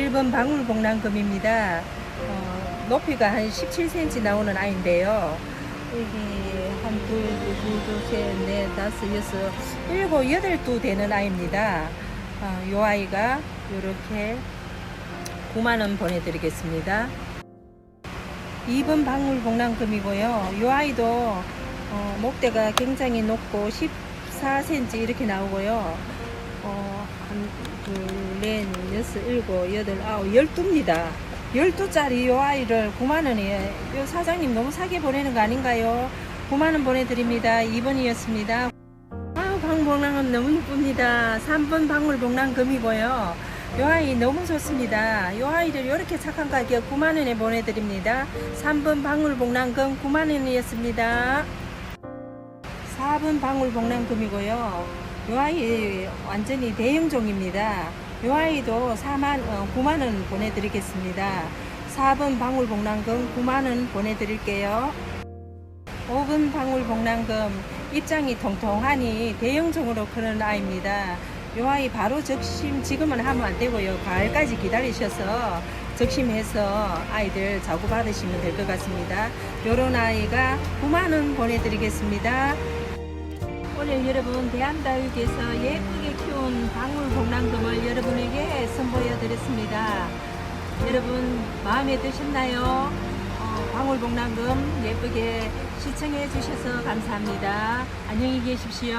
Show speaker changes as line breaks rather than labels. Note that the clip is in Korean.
짧은 방울복랑금입니다. 어, 높이가 한 17cm 나오는 아이인데요. 여기 한 둘, 둘, 둘, 셋, 넷, 다섯, 여섯, 일곱, 여덟 두 되는 아이입니다. 어, 이 아이가 이렇게 9만 원 보내드리겠습니다. 2번 방울복랑금이고요. 이 아이도 어, 목대가 굉장히 높고 14cm 이렇게 나오고요. 어, 한, 둘, 넷, 여섯, 일곱, 여덟, 아홉, 열두입니다. 열두 짜리 요 아이를 9만원에, 요 사장님 너무 싸게 보내는 거 아닌가요? 9만원 보내드립니다. 2번이었습니다. 아우, 방울복랑금 너무 이쁩니다. 3번 방울복랑금이고요. 요 아이 너무 좋습니다. 요 아이를 이렇게 착한 가격 9만원에 보내드립니다. 3번 방울복랑금 9만원이었습니다. 4번 방울복랑금이고요. 요 아이 완전히 대형종입니다. 요 아이도 4만, 어, 9만원 보내드리겠습니다. 4번 방울복랑금 9만원 보내드릴게요. 5번 방울복랑금 입장이 통통하니 대형종으로 크는 아이입니다. 요 아이 바로 적심 지금은 하면 안 되고요. 가을까지 기다리셔서 적심해서 아이들 자구 받으시면 될 것 같습니다. 요런 아이가 9만원 보내드리겠습니다. 오늘 여러분 대한다육에서 예쁘게 키운 방울 복랑금을 여러분에게 선보여 드렸습니다. 여러분 마음에 드셨나요? 어, 방울 복랑금 예쁘게 시청해 주셔서 감사합니다. 안녕히 계십시오.